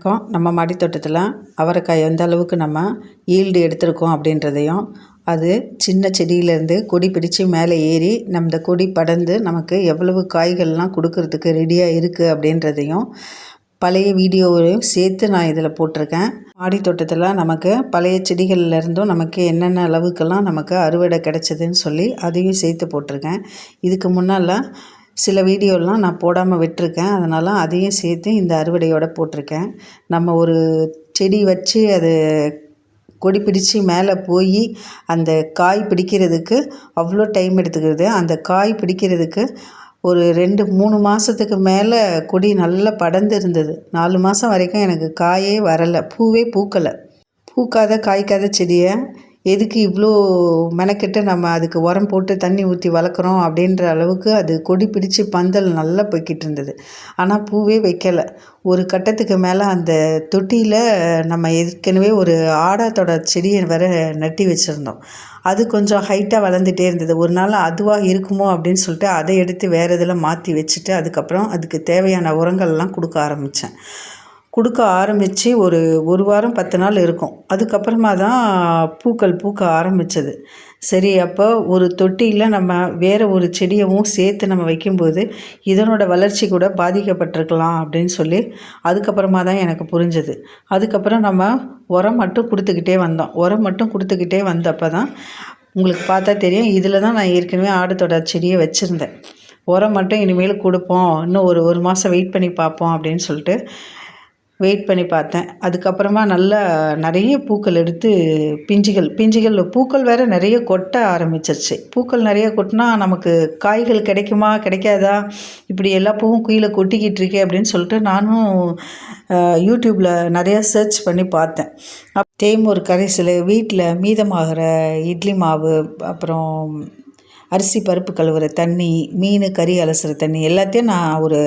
வணக்கம் நம்ம மாடித்தோட்டத்தில் அவரைக்காய் எந்த அளவுக்கு நம்ம ஈல்டு எடுத்திருக்கோம் அப்படின்றதையும் அது சின்ன செடியிலேருந்து கொடி பிடிச்சு மேலே ஏறி நம்ம இந்த கொடி படர்ந்து நமக்கு எவ்வளவு காய்கள்லாம் கொடுக்கறதுக்கு ரெடியாக இருக்குது அப்படின்றதையும் பழைய வீடியோவையும் சேர்த்து நான் இதில் போட்டிருக்கேன். மாடி தோட்டத்தில் நமக்கு பழைய செடிகள்லேருந்தும் நமக்கு என்னென்ன அளவுக்கெல்லாம் நமக்கு அறுவடை கிடச்சதுன்னு சொல்லி அதையும் சேர்த்து போட்டிருக்கேன். இதுக்கு முன்னால் சில வீடியோலாம் நான் போடாமல் விட்டுருக்கேன். அதனால் அதையும் சேர்த்து இந்த அறுவடையோடு போட்டிருக்கேன். நம்ம ஒரு செடி வச்சு அது கொடி பிடிச்சு மேலே போய் அந்த காய் பிடிக்கிறதுக்கு அவ்வளோ டைம் எடுத்துக்கிறது. அந்த காய் பிடிக்கிறதுக்கு ஒரு ரெண்டு மூணு மாதத்துக்கு மேலே கொடி நல்லா படர்ந்து இருந்தது நாலு மாதம் வரைக்கும் எனக்கு காயே வரலை. பூவே பூக்கலை. பூக்காத காய்க்காத செடியை எதுக்கு இவ்வளோ மெனக்கெட்டு நம்ம அதுக்கு உரம் போட்டு தண்ணி ஊற்றி வளர்க்குறோம் அப்படின்ற அளவுக்கு அது கொடி பிடிச்சு பந்தல் நல்லா போய்கிட்டு இருந்தது. ஆனால் பூவே வைக்கலை. ஒரு கட்டத்துக்கு மேலே அந்த தொட்டியில் நம்ம ஏற்கனவே ஒரு ஆடாத்தோட செடியை வேற நட்டி வச்சுருந்தோம். அது கொஞ்சம் ஹைட்டாக வளர்ந்துட்டே இருந்தது. ஒரு நாள் அதுவாக இருக்குமோ அப்படின்னு சொல்லிட்டு அதை எடுத்து வேறு இதில் மாற்றி வச்சுட்டு அதுக்கப்புறம் அதுக்கு தேவையான உரங்கள்லாம் கொடுக்க ஆரம்பித்தேன் கொடுக்க ஆரம்பித்து ஒரு ஒரு வாரம் பத்து நாள் இருக்கும். அதுக்கப்புறமா தான் பூக்கள் பூக்க ஆரம்பித்தது சரி அப்போ ஒரு தொட்டியில் நம்ம வேறு ஒரு செடியவும் சேர்த்து நம்ம வைக்கும்போது இதனோட வளர்ச்சி கூட பாதிக்கப்பட்டிருக்கலாம் அப்படின்னு சொல்லி அதுக்கப்புறமா தான் எனக்கு புரிஞ்சது. அதுக்கப்புறம் நம்ம உரம் மட்டும் கொடுத்துக்கிட்டே வந்தோம். உரம் மட்டும் கொடுத்துக்கிட்டே வந்தப்போ தான் உங்களுக்கு பார்த்தா தெரியும். இதில் தான் நான் ஏற்கனவே ஆடு செடியை வச்சுருந்தேன். உரம் மட்டும் இனிமேல் கொடுப்போம். இன்னும் ஒரு ஒரு மாதம் வெயிட் பண்ணி பார்ப்போம் அப்படின்னு சொல்லிட்டு வெயிட் பண்ணி பார்த்தேன். அதுக்கப்புறமா நல்லா நிறைய பூக்கள் எடுத்து பிஞ்சுகள் பிஞ்சுகள் பூக்கள் வேறு நிறைய கொட்ட ஆரம்பிச்சிருச்சு. பூக்கள் நிறைய கொட்டினா நமக்கு காய்கள் கிடைக்குமா கிடைக்காதா? இப்படி எல்லா பூவும் கீழே கொட்டிக்கிட்டு இருக்கே அப்படின்னு சொல்லிட்டு நானும் யூடியூப்பில் நிறையா சர்ச் பண்ணி பார்த்தேன். தேமூர் கரைசல் வீட்டில் மீதமாகிற இட்லி மாவு அப்புறம் அரிசி பருப்பு கழுவுற தண்ணி மீன் கறி அலசுகிற தண்ணி எல்லாத்தையும் நான் ஒரு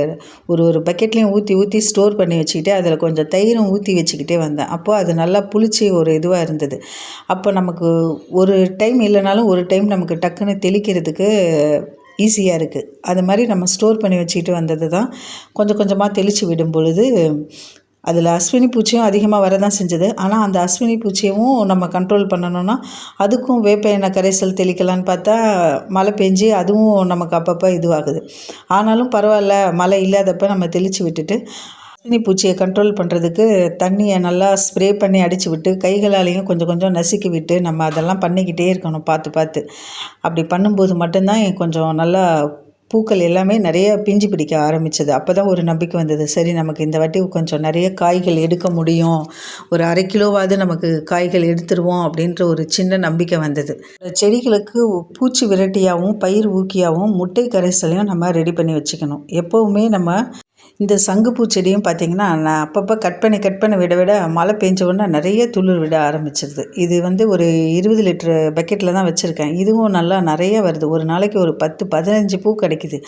ஒரு ஒரு பக்கெட்லேயும் ஊற்றி ஊற்றி ஸ்டோர் பண்ணி வச்சுக்கிட்டு அதில் கொஞ்சம் தயிரும் ஊற்றி வச்சுக்கிட்டே வந்தேன். அப்போது அது நல்லா புளிச்சு ஒரு இதுவாக இருந்தது. அப்போ நமக்கு ஒரு டைம் இல்லைனாலும் ஒரு டைம் நமக்கு டக்குன்னு தெளிக்கிறதுக்கு ஈஸியாக இருக்குது அது மாதிரி நம்ம ஸ்டோர் பண்ணி வச்சுக்கிட்டு வந்தது தான் கொஞ்சம் கொஞ்சமாக தெளித்து விடும் பொழுது அதில் அஸ்வினி பூச்சியும் அதிகமாக வர தான் செஞ்சது. ஆனால் அந்த அஸ்வினி பூச்சியவும் நம்ம கண்ட்ரோல் பண்ணணும்னா அதுக்கும் வேப்ப எண்ணெய் கரைசல் தெளிக்கலான்னு பார்த்தா மழை பெஞ்சு அதுவும் நமக்கு அப்பப்போ இதுவாகுது. ஆனாலும் பரவாயில்ல மழை இல்லாதப்ப நம்ம தெளித்து விட்டுட்டு அஸ்வினி பூச்சியை கண்ட்ரோல் பண்ணுறதுக்கு தண்ணியை நல்லா ஸ்ப்ரே பண்ணி அடித்து விட்டு கைகளாலேயும் கொஞ்சம் கொஞ்சம் நசுக்கி விட்டு நம்ம அதெல்லாம் பண்ணிக்கிட்டே இருக்கணும் பார்த்து பார்த்து. அப்படி பண்ணும்போது மட்டும்தான் கொஞ்சம் நல்லா பூக்கள் எல்லாமே நிறைய பிஞ்சு பிடிக்க ஆரம்பித்தது அப்போ தான் ஒரு நம்பிக்கை வந்தது. சரி நமக்கு இந்த வாட்டி கொஞ்சம் நிறைய காய்கள் எடுக்க முடியும். ஒரு அரை கிலோவாவது நமக்கு காய்கள் எடுத்துருவோம் அப்படின்ற ஒரு சின்ன நம்பிக்கை வந்தது. செடிகளுக்கு பூச்சி விரட்டியாகவும் பயிர் ஊக்கியாகவும் முட்டை கரைசலையும் நம்ம ரெடி பண்ணி வச்சுக்கணும். எப்போவுமே நம்ம இந்த சங்குப்பூ செடியும் பார்த்திங்கன்னா நான் அப்பப்போ கட் பண்ணி கட் பண்ணி விட விட மழை பெஞ்ச உடனே நிறைய துளிர் விட ஆரம்பிச்சிருது. இது வந்து ஒரு இருபது லிட்டரு பக்கெட்டில் தான் வச்சுருக்கேன். இதுவும் நல்லா நிறைய வருது. ஒரு நாளைக்கு ஒரு பத்து பதினஞ்சு பூ கிடைக்குது.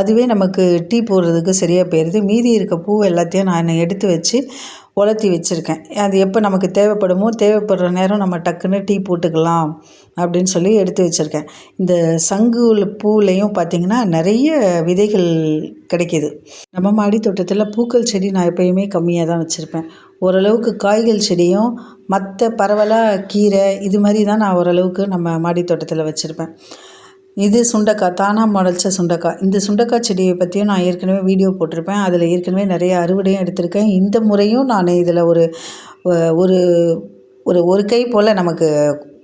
அதுவே நமக்கு டீ போடுறதுக்கு சரியாக போயிடுது மீதி இருக்க பூ எல்லாத்தையும் நான் எடுத்து வச்சு உலர்த்தி வச்சுருக்கேன். அது எப்போ நமக்கு தேவைப்படுமோ தேவைப்படுற நேரம் நம்ம டக்குன்னு டீ போட்டுக்கலாம் அப்படின்னு சொல்லி எடுத்து வச்சுருக்கேன். இந்த சங்கு பூவிலையும் பார்த்திங்கன்னா நிறைய விதைகள் கிடைக்கிது. நம்ம மாடி தோட்டத்தில் பூக்கள் செடி நான் எப்போயுமே கம்மியாக தான் வச்சுருப்பேன். ஓரளவுக்கு காய்கள் செடியும் மற்ற பரவலாக கீரை இது மாதிரி தான் நான் ஓரளவுக்கு நம்ம மாடி தோட்டத்தில் வச்சுருப்பேன். இது சுண்டக்காய் தானாக முளைச்ச சுண்டக்காய். இந்த சுண்டக்காய் செடியை பற்றியும் நான் ஏற்கனவே வீடியோ போட்டிருப்பேன். அதில் ஏற்கனவே நிறைய அறுவடையும் எடுத்திருக்கேன். இந்த முறையும் நான் இதில் ஒரு ஒரு ஒரு ஒரு கை போல் நமக்கு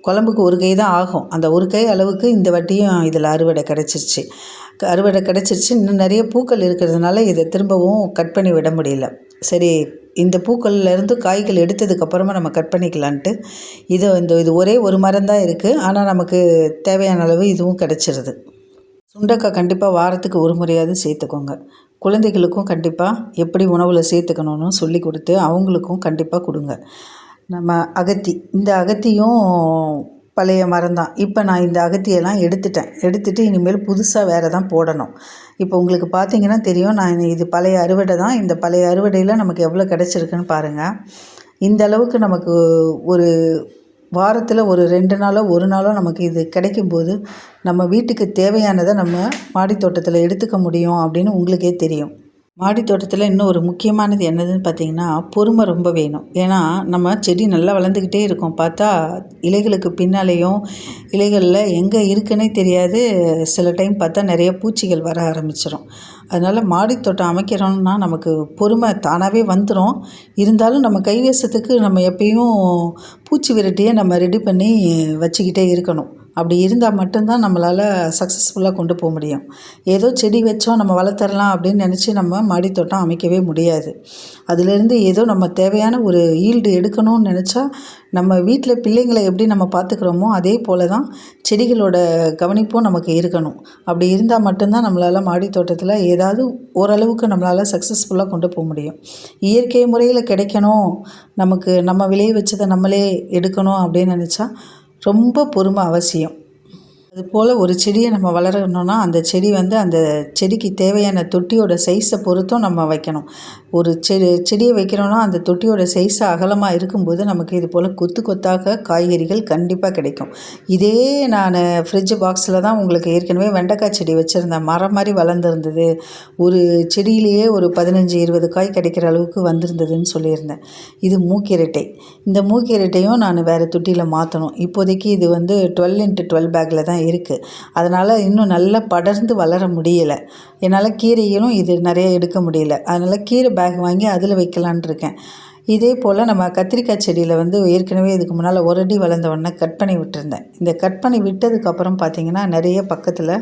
குழம்புக்கு ஒரு கை தான் ஆகும். அந்த ஒரு கை அளவுக்கு இந்த வட்டியும் இதில் அறுவடை கிடச்சிருச்சு. அறுவடை கிடச்சிருச்சு. இன்னும் நிறைய பூக்கள் இருக்கிறதுனால இதை திரும்பவும் கட் பண்ணி விட முடியல. சரி இந்த பூக்கள்லேருந்து காய்கள் எடுத்ததுக்கப்புறமா நம்ம கட் பண்ணிக்கலான்ட்டு. இது இந்த இது ஒரே ஒரு மரம் தான் இருக்குது ஆனால் நமக்கு தேவையான அளவு இதுவும் கிடச்சிருது. சுண்டக்காய் கண்டிப்பாக வாரத்துக்கு ஒரு முறையாவது சேர்த்துக்கோங்க. குழந்தைகளுக்கும் கண்டிப்பாக எப்படி உணவில் சேர்த்துக்கணும்னு சொல்லி கொடுத்து அவங்களுக்கும் கண்டிப்பாக கொடுங்க. நம்ம அகத்தி இந்த அகத்தியும் பழைய மரம் தான். இப்போ நான் இந்த அகத்தியெல்லாம் எடுத்துட்டேன். எடுத்துகிட்டு இனிமேல் புதுசாக வேறு தான் போடணும். இப்போ உங்களுக்கு பார்த்தீங்கன்னா தெரியும் நான் இது பழைய அறுவடை தான். இந்த பழைய அறுவடையில் நமக்கு எவ்வளோ கிடச்சிருக்குன்னு பாருங்கள் இந்த அளவுக்கு நமக்கு ஒரு வாரத்தில் ஒரு ரெண்டு நாளோ ஒரு நாளோ நமக்கு இது கிடைக்கும்போது நம்ம வீட்டுக்கு தேவையானதை நம்ம மாடி தோட்டத்தில் எடுத்துக்க முடியும் அப்படின்னு உங்களுக்கே தெரியும். மாடி தோட்டத்தில் இன்னும் ஒரு முக்கியமானது என்னதுன்னு பார்த்தீங்கன்னா பொறுமை ரொம்ப வேணும். ஏன்னா நம்ம செடி நல்லா வளர்ந்துக்கிட்டே இருக்கும். பார்த்தா இலைகளுக்கு பின்னாலேயும் இலைகளில் எங்கே இருக்குன்னே தெரியாது. சில டைம் பார்த்தா நிறைய பூச்சிகள் வர ஆரம்பிச்சிடும் அதனால் மாடித்தோட்டம் அமைக்கிறோம்னா நமக்கு பொறுமை தானாகவே வந்துடும் இருந்தாலும் நம்ம கைவசத்துக்கு நம்ம எப்பயும் பூச்சி விரட்டியை நம்ம ரெடி பண்ணி வச்சுக்கிட்டே இருக்கணும். அப்படி இருந்தால் மட்டும்தான் நம்மளால் சக்ஸஸ்ஃபுல்லாக கொண்டு போக முடியும். ஏதோ செடி வச்சோம் நம்ம வளர்த்துறலாம் அப்படின்னு நினச்சி நம்ம மாடித்தோட்டம் அமைக்கவே முடியாது. அதுலேருந்து ஏதோ நம்ம தேவையான ஒரு ஈல்டு எடுக்கணும்னு நினச்சா நம்ம வீட்டில் பிள்ளைங்களை எப்படி நம்ம பார்த்துக்குறோமோ அதே போல் தான் செடிகளோட கவனிப்பும் நமக்கு இருக்கணும். அப்படி இருந்தால் மட்டும்தான் நம்மளால் மாடி தோட்டத்தில் ஏதாவது ஓரளவுக்கு நம்மளால் சக்ஸஸ்ஃபுல்லாக கொண்டு போக முடியும். இயற்கை முறையில் கிடைக்கணும். நமக்கு நம்ம விளைய வச்சதை நம்மளே எடுக்கணும் அப்படின்னு நினச்சா ரொம்ப பொறுமை அவசியம். அதுபோல் ஒரு செடியை நம்ம வளரணுன்னா அந்த செடி வந்து அந்த செடிக்கு தேவையான தொட்டியோட சைஸை பொறுத்தும் நம்ம வைக்கணும். ஒரு செடி செடியை வைக்கிறோன்னா அந்த தொட்டியோட சைஸ் அகலமாக இருக்கும்போது நமக்கு இது போல் கொத்து கொத்தாக காய்கறிகள் கண்டிப்பாக கிடைக்கும். இதே நான் ஃப்ரிட்ஜ் பாக்ஸில் தான் உங்களுக்கு ஏற்கனவே வெண்டைக்காய் செடி வச்சுருந்தேன். மரம் மாதிரி வளர்ந்துருந்தது. ஒரு செடியிலேயே ஒரு பதினஞ்சு இருபது காய் கிடைக்கிற அளவுக்கு வந்திருந்ததுன்னு சொல்லியிருந்தேன். இது மூக்கிரட்டை. இந்த மூக்கிரட்டையும் நான் வேறு தொட்டியில் மாற்றணும் இப்போதைக்கு இது வந்து டுவெல் இன்ட்டு டுவெல் பேக்கில் தான் இருக்குது அதனால் இன்னும் நல்லா படர்ந்து வளர முடியலை. என்னால் கீரைகளும் இது நிறைய எடுக்க முடியல. அதனால் கீரை பேக் வாங்கி அதில் வைக்கலான் இருக்கேன். இதே போல் நம்ம கத்திரிக்காய் செடியில் வந்து ஏற்கனவே இதுக்கு முன்னால் ஒரடி வளர்ந்த உடனே கட் பண்ணி விட்டுருந்தேன். இந்த கட் பண்ணி விட்டதுக்கப்புறம் பார்த்திங்கன்னா நிறைய பக்கத்தில்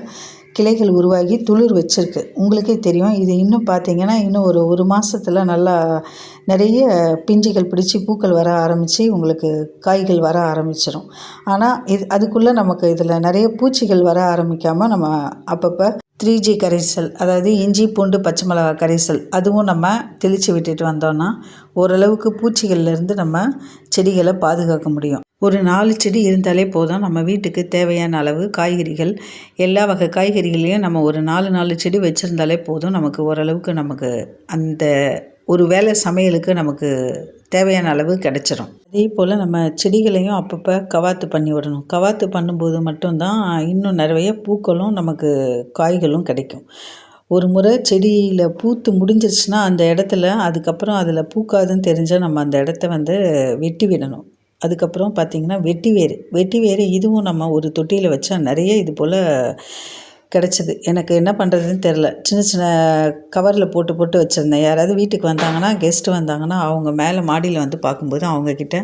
கிளைகள் உருவாகி துளிர் வச்சுருக்கு. உங்களுக்கே தெரியும். இது இன்னும் பார்த்தீங்கன்னா இன்னும் ஒரு ஒரு மாதத்தில் நல்லா நிறைய பிஞ்சுகள் பிடிச்சி பூக்கள் வர ஆரம்பித்து உங்களுக்கு காய்கள் வர ஆரம்பிச்சிடும் ஆனால் இது அதுக்குள்ளே நமக்கு இதில் நிறைய பூச்சிகள் வர ஆரம்பிக்காமல் நம்ம அப்பப்போ த்ரீ ஜி கரைசல் அதாவது இஞ்சி பூண்டு பச்சை மிளகா கரைசல் அதுவும் நம்ம தெளித்து விட்டுட்டு வந்தோம்னா ஓரளவுக்கு பூச்சிகள்லேருந்து நம்ம செடிகளை பாதுகாக்க முடியும். ஒரு நாலு செடி இருந்தாலே போதும். நம்ம வீட்டுக்கு தேவையான அளவு காய்கறிகள் எல்லா வகை காய்கறிகளையும் நம்ம ஒரு நாலு நாலு செடி வச்சுருந்தாலே போதும். நமக்கு ஓரளவுக்கு நமக்கு அந்த ஒரு வேலை சமையலுக்கு நமக்கு தேவையான அளவு கிடச்சிரும். அதே போல் நம்ம செடிகளையும் அப்பப்போ கவாத்து பண்ணி விடணும். கவாத்து பண்ணும்போது மட்டும்தான் இன்னும் நிறைய பூக்களும் நமக்கு காய்களும் கிடைக்கும். ஒரு முறை செடியில் பூத்து முடிஞ்சிருச்சுன்னா அந்த இடத்துல அதுக்கப்புறம் அதில் பூக்காதுன்னு தெரிஞ்சால் நம்ம அந்த இடத்த வந்து வெட்டி விடணும். அதுக்கப்புறம் பார்த்திங்கன்னா வெட்டி வேறு வெட்டி வேறு இதுவும் நம்ம ஒரு தொட்டியில் வச்சா நிறைய இது போல் கிடச்சிது. எனக்கு என்ன பண்ணுறதுன்னு தெரில சின்ன சின்ன கவரில் போட்டு போட்டு வச்சுருந்தேன். யாராவது வீட்டுக்கு வந்தாங்கன்னா கெஸ்ட்டு வந்தாங்கன்னா அவங்க மேலே மாடியில் வந்து பார்க்கும்போது அவங்கக்கிட்ட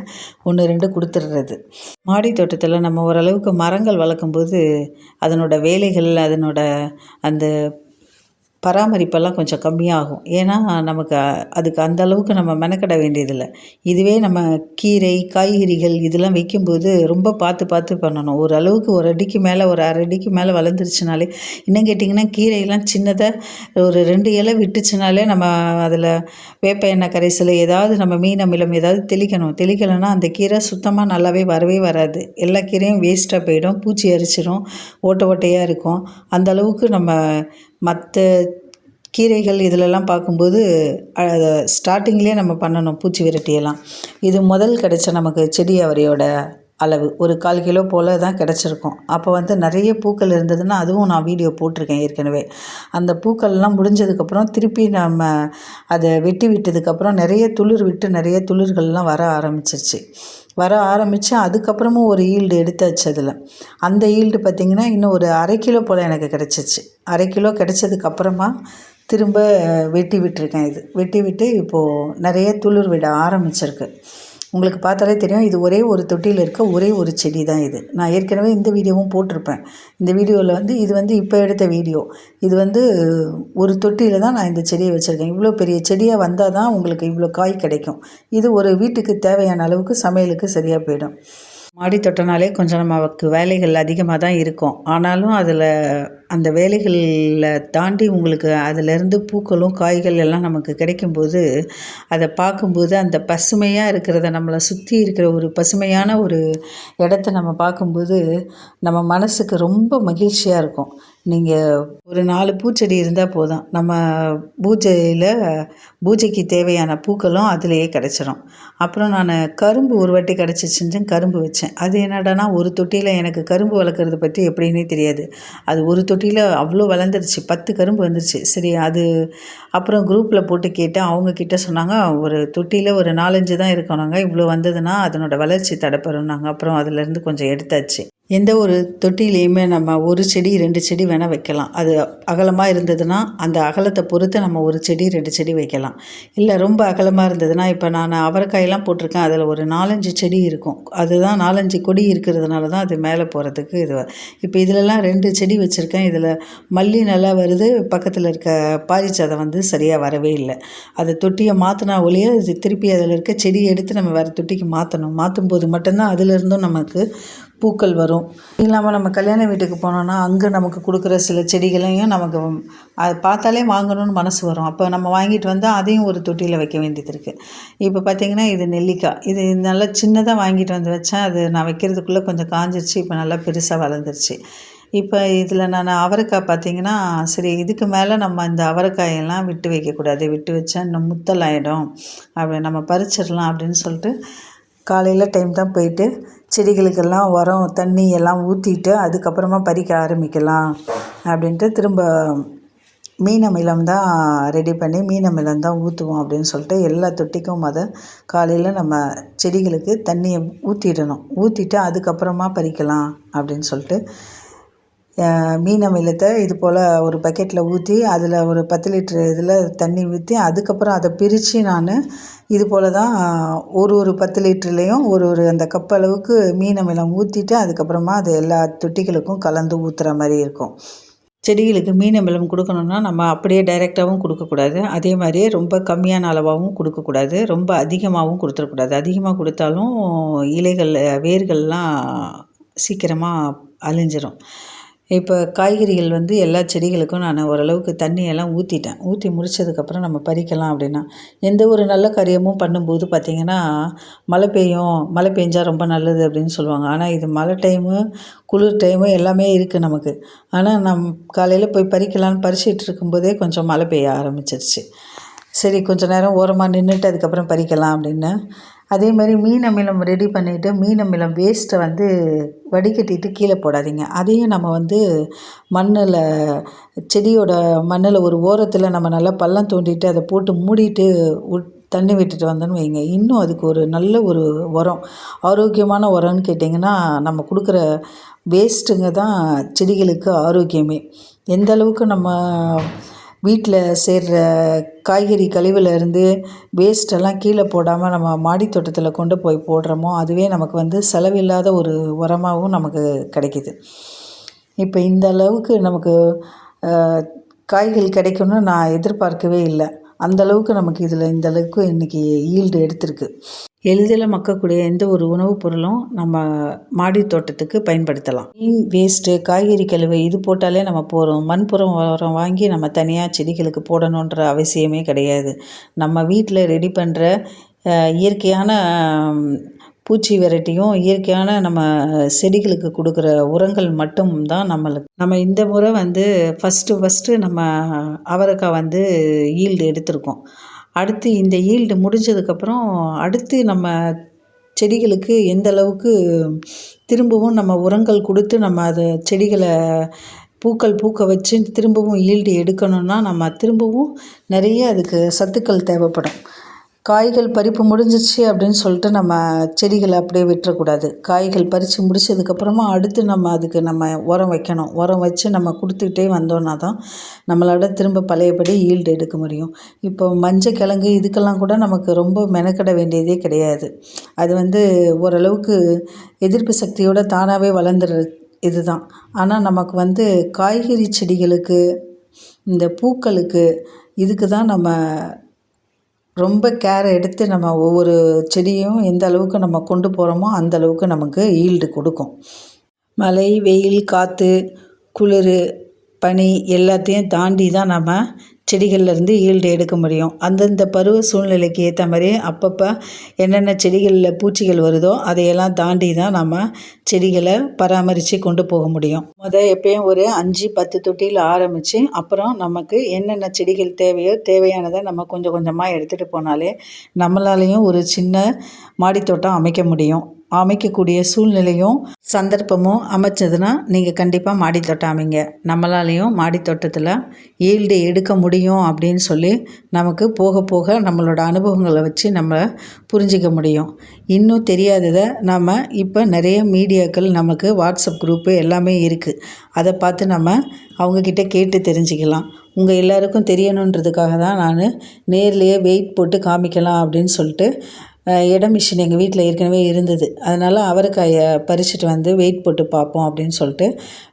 ஒன்று ரெண்டு கொடுத்துட்றது மாடி தோட்டத்தில் நம்ம ஓரளவுக்கு மரங்கள் வளர்க்கும்போது அதனோட வேலைகள் அதனோட அந்த பராமரிப்பெல்லாம் கொஞ்சம் கம்மியாகும். ஏன்னா நமக்கு அதுக்கு அந்த அளவுக்கு நம்ம மெனக்கட வேண்டியதில்லை. இதுவே நம்ம கீரை காய்கறிகள் இதெல்லாம் வைக்கும்போது ரொம்ப பார்த்து பார்த்து பண்ணணும். ஒரு அளவுக்கு ஒரு அடிக்கு மேலே ஒரு அரை அடிக்கு மேலே வளர்ந்துருச்சுனாலே இன்னும் கேட்டிங்கன்னா கீரையெல்லாம் சின்னதாக ஒரு ரெண்டு இலை விட்டுச்சுனாலே நம்ம அதில் வேப்ப எண்ணெய் கரைசல் ஏதாவது நம்ம மீன் அமிலம் ஏதாவது தெளிக்கணும். தெளிக்கலைன்னா அந்த கீரை சுத்தமாக நல்லாவே வரவே வராது. எல்லா கீரையும் வேஸ்ட்டாக போயிடும். பூச்சி அரிச்சிடும் ஓட்டை ஓட்டையாக இருக்கும். அந்த அளவுக்கு நம்ம மற்ற கீரைகள் இதிலெல்லாம் பார்க்கும்போது அதை ஸ்டார்டிங்லேயே நம்ம பண்ணணும் பூச்சி விரட்டியெல்லாம். இது முதல் கிடைச்ச நமக்கு செடி அவரையோட அளவு. ஒரு கால் கிலோ போல் தான் கிடச்சிருக்கும். அப்போ வந்து நிறைய பூக்கள் இருந்ததுன்னா அதுவும் நான் வீடியோ போட்டிருக்கேன் ஏற்கனவே. அந்த பூக்கள்லாம் முடிஞ்சதுக்கப்புறம் திருப்பி நம்ம அதை வெட்டி விட்டதுக்கப்புறம் நிறைய துளிர் விட்டு நிறைய துளிர்கள்லாம் வர ஆரம்பிச்சிருச்சு. வர ஆரம்பித்து அதுக்கப்புறமும் ஒரு ஈல்டு எடுத்தாச்சு அதில். அந்த ஈல்டு பார்த்திங்கன்னா இன்னும் ஒரு அரை கிலோ போல் எனக்கு கிடச்சிச்சு. அரை கிலோ கிடச்சதுக்கப்புறமா திரும்ப வெட்டி விட்டுருக்கேன் இது. வெட்டி விட்டு இப்போது நிறைய துளிர் விட ஆரம்பிச்சிருக்கு. உங்களுக்கு பார்த்தாலே தெரியும் இது ஒரே ஒரு தொட்டியில் இருக்க ஒரே ஒரு செடி தான் இது. நான் ஏற்கனவே இந்த வீடியோவும் போட்டிருப்பேன். இந்த வீடியோவில் வந்து இது வந்து இப்போ எடுத்த வீடியோ. இது வந்து ஒரு தொட்டியில் தான் நான் இந்த செடியை வச்சுருக்கேன். இவ்வளோ பெரிய செடியாக வந்தால் தான் உங்களுக்கு இவ்வளோ காய் கிடைக்கும். இது ஒரு வீட்டுக்கு தேவையான அளவுக்கு சமையலுக்கு சரியாக போயிடும். மாடி தோட்டனாலே கொஞ்சம் நமக்கு வேலைகள் அதிகமாக தான் இருக்கும். ஆனாலும் அதில் அந்த வேலைகளில் தாண்டி உங்களுக்கு அதிலேருந்து பூக்களும் காய்கள் எல்லாம் நமக்கு கிடைக்கும்போது அதை பார்க்கும்போது அந்த பசுமையாக இருக்கிறத நம்மளை சுற்றி இருக்கிற ஒரு பசுமையான ஒரு இடத்த நம்ம பார்க்கும்போது நம்ம மனசுக்கு ரொம்ப மகிழ்ச்சியாக இருக்கும். நீங்கள் ஒரு நாலு பூச்செடி இருந்தால் போதும். நம்ம பூஜையில் பூஜைக்கு தேவையான பூக்களும் அதிலேயே கிடச்சிரும். அப்புறம் நான் கரும்பு ஒரு வாட்டி கிடச்சிச்சின்னு கரும்பு வச்சேன். அது என்னடானா ஒரு தொட்டியில் எனக்கு கரும்பு வளர்க்குறத பற்றி எப்படின்னே தெரியாது. அது ஒரு தொட்டியில் அவ்வளோ வளர்ந்துருச்சு. பத்து கரும்பு வந்துருச்சு. சரி அது அப்புறம் குரூப்பில் போட்டு கேட்டேன். அவங்கக்கிட்ட சொன்னாங்க ஒரு தொட்டியில் ஒரு நாலஞ்சு தான் இருக்கணுங்க. இவ்வளோ வந்ததுன்னா அதனோட வளர்ச்சி தடைப்பெறும்னாங்க அப்புறம் அதுலேருந்து கொஞ்சம் எடுத்தாச்சு. எந்த ஒரு தொட்டிலையுமே நம்ம ஒரு செடி ரெண்டு செடி வேணால் வைக்கலாம். அது அகலமாக இருந்ததுன்னா அந்த அகலத்தை பொறுத்து நம்ம ஒரு செடி ரெண்டு செடி வைக்கலாம். இல்லை ரொம்ப அகலமாக இருந்ததுன்னா இப்போ நான் அவரைக்காயெல்லாம் போட்டிருக்கேன். அதில் ஒரு நாலஞ்சு செடி இருக்கும். அதுதான் நாலஞ்சு கொடி இருக்கிறதுனால தான் அது மேலே போகிறதுக்கு இது இப்போ இதிலலாம் ரெண்டு செடி வச்சுருக்கேன். இதில் மல்லி நல்லா வருது. பக்கத்தில் இருக்க பாரிச்சாதம் வந்து சரியாக வரவே இல்லை. அது தொட்டியை மாற்றினா ஒழிய இது திருப்பி அதில் இருக்க செடியை எடுத்து நம்ம வேறு தொட்டிக்கு மாற்றணும் மாற்றும் போது மட்டும்தான் அதிலிருந்தும் நமக்கு பூக்கள் வரும். இல்லாமல் நம்ம கல்யாண வீட்டுக்கு போனோன்னா அங்கே நமக்கு கொடுக்குற சில செடிகளையும் நமக்கு அதை பார்த்தாலே வாங்கணும்னு மனசு வரும். அப்போ நம்ம வாங்கிட்டு வந்தால் அதையும் ஒரு தொட்டியில் வைக்க வேண்டியது இருக்குது இப்போ பார்த்திங்கன்னா இது நெல்லிக்காய். இது நல்லா சின்னதாக வாங்கிட்டு வந்து வச்சேன். அது நான் வைக்கிறதுக்குள்ளே கொஞ்சம் காஞ்சிருச்சு. இப்போ நல்லா பெருசாக வளர்ந்துருச்சு. இப்போ இதில் நான் அவரைக்காய் பார்த்திங்கன்னா சரி இதுக்கு மேலே நம்ம இந்த அவரைக்காயெல்லாம் விட்டு வைக்கக்கூடாது. விட்டு வச்சா இன்னும் முத்தல் ஆகிடும் அப்படி நம்ம பறிச்சிடலாம் அப்படின்னு சொல்லிட்டு காலையில் டைம் தான் போயிட்டு செடிகளுக்கெல்லாம் உரம் தண்ணி எல்லாம் ஊற்றிட்டு அதுக்கப்புறமா பறிக்க ஆரம்பிக்கலாம் அப்படின்ட்டு திரும்ப மீன் அமிலம் தான் ரெடி பண்ணி மீன் அமிலம் தான் ஊற்றுவோம் அப்படின்னு சொல்லிட்டு எல்லா தொட்டிக்கும் அதை காலையில் நம்ம செடிகளுக்கு தண்ணியை ஊற்றிடணும் ஊற்றிட்டு அதுக்கப்புறமா பறிக்கலாம் அப்படின்னு சொல்லிட்டு மீன் அமிலத்தை இது போல் ஒரு பக்கெட்டில் ஊற்றி அதில் ஒரு பத்து லிட்ரு இதில் தண்ணி ஊற்றி அதுக்கப்புறம் அதை பிரித்து நான் இது போல் தான் ஒரு ஒரு பத்து லிட்ருலேயும் ஒரு ஒரு அந்த கப் அளவுக்கு மீன் அமிலம் ஊற்றிட்டு அதுக்கப்புறமா அது எல்லா தொட்டிகளுக்கும் கலந்து ஊற்றுற மாதிரி இருக்கும். செடிகளுக்கு மீன் அமிலம் கொடுக்கணுன்னா நம்ம அப்படியே டைரெக்டாகவும் கொடுக்கக்கூடாது. அதே மாதிரியே ரொம்ப கம்மியான அளவாகவும் கொடுக்கக்கூடாது. ரொம்ப அதிகமாகவும் கொடுத்துடக்கூடாது. அதிகமாக கொடுத்தாலும் இலைகள் வேர்கள்லாம் சீக்கிரமாக அழிஞ்சிரும். இப்போ காய்கறிகள் வந்து எல்லா செடிகளுக்கும் நான் ஓரளவுக்கு தண்ணியெல்லாம் ஊற்றிட்டேன் ஊற்றி முடித்ததுக்கப்புறம் நம்ம பறிக்கலாம் அப்படின்னா எந்த ஒரு நல்ல காரியமும் பண்ணும்போது பார்த்திங்கன்னா மழை பெய்யும் மழை பெஞ்சால் ரொம்ப நல்லது அப்படின்னு சொல்லுவாங்க. ஆனால் இது மழை டைமு குளிர் டைமு எல்லாமே இருக்குது நமக்கு. ஆனால் நம் காலையில் போய் பறிக்கலான்னு பறிச்சிட்டு இருக்கும்போதே கொஞ்சம் மழை பெய்ய ஆரம்பிச்சிருச்சு. சரி கொஞ்சம் நேரம் ஓரமாக நின்றுட்டு அதுக்கப்புறம் பறிக்கலாம் அப்படின்னு. அதே மாதிரி மீன் அமிலம் ரெடி பண்ணிவிட்டு மீன் அமிலம் வேஸ்ட்டை வந்து வடிகட்டிட்டு கீழே போடாதீங்க. அதையும் நம்ம வந்து மண்ணில் செடியோட மண்ணில் ஒரு ஓரத்தில் நம்ம நல்லா பள்ளம் தோண்டிட்டு அதை போட்டு மூடிட்டு உட் தண்ணி விட்டுட்டு வந்தோன்னு வைங்க. இன்னும் அதுக்கு ஒரு நல்ல ஒரு உரம் ஆரோக்கியமான உரம்னு கேட்டிங்கன்னா நம்ம கொடுக்குற வேஸ்ட்டுங்க தான் செடிகளுக்கு ஆரோக்கியமே. எந்த அளவுக்கு நம்ம வீட்டில் சேர்கிற காய்கறி கழிவுலேருந்து இருந்து வேஸ்ட்டெல்லாம் கீழே போடாமல் நம்ம மாடி தோட்டத்தில் கொண்டு போய் போடுறோமோ அதுவே நமக்கு வந்து செலவில்லாத ஒரு உரமாகவும் நமக்கு கிடைக்கிது. இப்போ இந்த அளவுக்கு நமக்கு காய்கள் கிடைக்கும்னு நான் எதிர்பார்க்கவே இல்லை. அந்தளவுக்கு நமக்கு இதில் இந்தளவுக்கு இன்றைக்கி ஈல்டு எடுத்திருக்கு. எளிதில் மக்கக்கூடிய எந்த ஒரு உணவுப் பொருளும் நம்ம மாடி தோட்டத்துக்கு பயன்படுத்தலாம். மீன் வேஸ்ட்டு காய்கறி கழிவு இது போட்டாலே நம்ம போகிறோம் மண்புறம் உரம் வாங்கி நம்ம தனியாக செடிகளுக்கு போடணுன்ற அவசியமே கிடையாது. நம்ம வீட்டில் ரெடி பண்ணுற இயற்கையான பூச்சி வெரைட்டியும் இயற்கையான நம்ம செடிகளுக்கு கொடுக்குற உரங்கள் மட்டும் தான் நம்மளுக்கு. நம்ம இந்த முறை வந்து ஃபஸ்ட்டு ஃபஸ்ட்டு நம்ம அவரைக்காய் வந்து ஈல்டு எடுத்திருக்கோம். அடுத்து இந்த ஈல்டு முடிஞ்சதுக்கப்புறம் அடுத்து நம்ம செடிகளுக்கு எந்த அளவுக்கு திரும்பவும் நம்ம உரங்கள் கொடுத்து நம்ம அதை செடிகளை பூக்கள் பூக்க வச்சு திரும்பவும் ஈல்டு எடுக்கணும்னா நம்ம திரும்பவும் நிறைய அதுக்கு சத்துக்கள் தேவைப்படும். காய்கள் பறிப்பு முடிஞ்சிச்சு அப்படின்னு சொல்லிட்டு நம்ம செடிகளை அப்படியே விட்டுறக்கூடாது. காய்கள் பறித்து முடிச்சதுக்கப்புறமா அடுத்து நம்ம அதுக்கு நம்ம உரம் வைக்கணும். உரம் வச்சு நம்ம கொடுத்துக்கிட்டே வந்தோன்னா தான் நம்மளோட திரும்ப பழையபடி ஈல்டு எடுக்க முடியும். இப்போ மஞ்சள் கிழங்கு இதுக்கெல்லாம் கூட நமக்கு ரொம்ப மெனக்கட வேண்டியதே கிடையாது. அது வந்து ஓரளவுக்கு எதிர்ப்பு சக்தியோடு தானாகவே வளர்ந்துற இதுதான். ஆனால் நமக்கு வந்து காய்கறி செடிகளுக்கு இந்த பூக்களுக்கு இதுக்கு தான் நம்ம ரொம்ப கேர் எடுத்து நம்ம ஒவ்வொரு செடியும் எந்த அளவுக்கு நம்ம கொண்டு போகிறோமோ அந்த அளவுக்கு நமக்கு ஈல்டு கொடுக்கும். மழை வெயில் காற்று குளிர் பனி எல்லாத்தையும் தாண்டி தான் நம்ம செடிகள்லேருந்து ஈல்டு எடுக்க முடியும். அந்தந்த பருவ சூழ்நிலைக்கு ஏற்ற மாதிரி அப்பப்போ என்னென்ன செடிகளில் பூச்சிகள் வருதோ அதையெல்லாம் தாண்டி தான் நம்ம செடிகளை பராமரித்து கொண்டு போக முடியும். முதல் எப்பயும் ஒரு அஞ்சு பத்து தொட்டியில் ஆரம்பித்து அப்புறம் நமக்கு என்னென்ன செடிகள் தேவையோ தேவையானதை நம்ம கொஞ்சம் கொஞ்சமாக எடுத்துகிட்டு போனாலே நம்மளாலேயும் ஒரு சின்ன மாடித்தோட்டம் அமைக்க முடியும். அமைக்கக்கூடிய சூழ்நிலையும் சந்தர்ப்பமும் அமைச்சதுன்னா நீங்கள் கண்டிப்பாக மாடித்தோட்டம் அமைங்க நம்மளாலேயும் மாடித்தோட்டத்தில் ஈல்டு எடுக்க முடியும் அப்படின்னு சொல்லி நமக்கு போக போக நம்மளோட அனுபவங்களை வச்சு நம்ம புரிஞ்சிக்க முடியும். இன்னும் தெரியாததை நம்ம இப்போ நிறைய மீடியாக்கள் நமக்கு வாட்ஸ்அப் குரூப்பு எல்லாமே இருக்குது அதை பார்த்து நம்ம அவங்கக்கிட்ட கேட்டு தெரிஞ்சுக்கலாம். உங்கள் எல்லாருக்கும் தெரியணுன்றதுக்காக தான் நான் நேர்லேயே வெயிட் போட்டு காமிக்கலாம் அப்படின்னு சொல்லிட்டு இடம் மிஷின் எங்கள் வீட்டில் ஏற்கனவே இருந்தது. அதனால் அவரைக்காயை பறிச்சுட்டு வந்து வெயிட் போட்டு பார்ப்போம் அப்படின்னு சொல்லிட்டு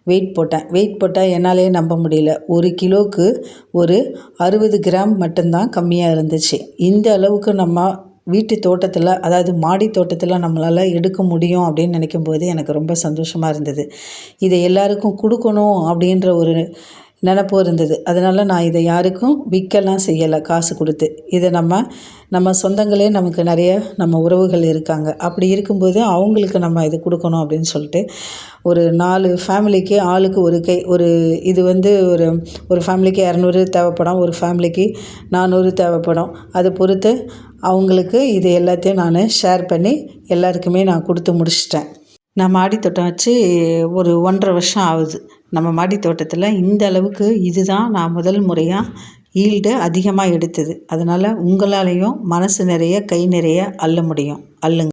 வெயிட் போட்டேன். வெயிட் போட்டால் என்னாலே நம்ப முடியல. ஒரு கிலோவுக்கு ஒரு அறுபது கிராம் மட்டும்தான் கம்மியாக இருந்துச்சு. இந்த அளவுக்கு நம்ம வீட்டு தோட்டத்தில் அதாவது மாடி தோட்டத்தில் நம்மளால் எடுக்க முடியும் அப்படின்னு நினைக்கும் போது எனக்கு ரொம்ப சந்தோஷமாக இருந்தது. இதை எல்லாருக்கும் கொடுக்கணும் அப்படின்ற ஒரு நினப்பு இருந்தது. அதனால் நான் இதை யாருக்கும் விற்கலாம் செய்யலை காசு கொடுத்து. இதை நம்ம நம்ம சொந்தங்களே நமக்கு நிறைய நம்ம உறவுகள் இருக்காங்க. அப்படி இருக்கும்போது அவங்களுக்கு நம்ம இது கொடுக்கணும் அப்படின்னு சொல்லிட்டு ஒரு நாலு ஃபேமிலிக்கு ஆளுக்கு ஒரு கை ஒரு இது வந்து ஒரு ஒரு ஃபேமிலிக்கு இரநூறு தேவைப்படும் ஒரு ஃபேமிலிக்கு நானூறு தேவைப்படும். அதை பொறுத்து அவங்களுக்கு இது எல்லாத்தையும் நான் ஷேர் பண்ணி எல்லாருக்குமே நான் கொடுத்து முடிச்சிட்டேன். நான் மாடி தோட்டம் வச்சு ஒரு ஒன்றரை வருஷம் ஆகுது. நம்ம மாடி தோட்டத்தில் இந்த அளவுக்கு இதுதான் நான் முதல் முறையாக ஈல்டு அதிகமாக எடுத்தது. அதனால் உங்களாலேயும் மனசு நிறைய கை நிறைய அள்ள முடியும். அள்ளுங்க.